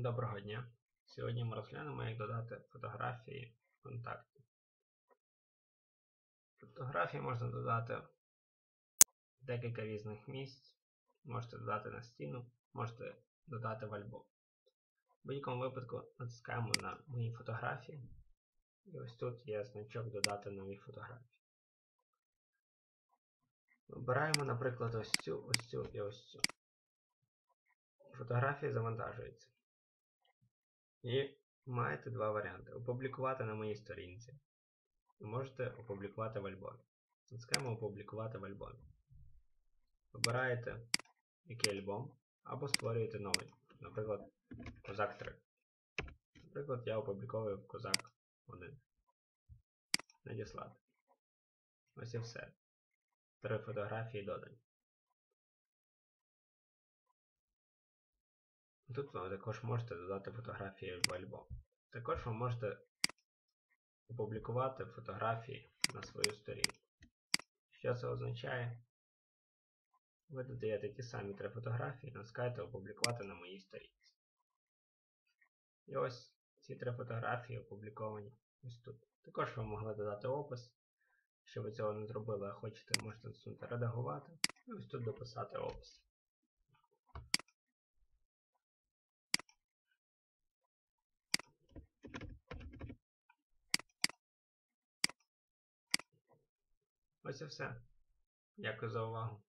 Доброго дня! Сьогодні ми розглянемо, як додати фотографії в контакті. Фотографії можна додати в декілька різних місць. Можете додати на стіну, можете додати в альбом. В будь-якому випадку натискаємо на мої фотографії. І ось тут є значок Додати нові фотографії. Вибираємо, наприклад, ось цю, ось цю і ось цю. Фотографії завантажуються. І маєте два варіанти. Опублікувати на моїй сторінці. Можете опублікувати в альбомі. Натискаємо Опублікувати в альбомі. Вибираєте який альбом, або створюєте новий. Наприклад, Козак 3. Наприклад, я опубліковую Козак 1. Надіслати. Ось і все. Три фотографії додані. Тут ви також можете додати фотографії в альбом. Також ви можете опублікувати фотографії на свою сторінку. Що це означає? Ви додаєте ті самі три фотографії, натискаєте опублікувати на моїй сторінці. І ось ці три фотографії опубліковані ось тут. Також ви могли додати опис. Якщо ви цього не зробили, а хочете, можете натиснути редагувати і ось тут дописати опис. Ось і все. Дякую за увагу.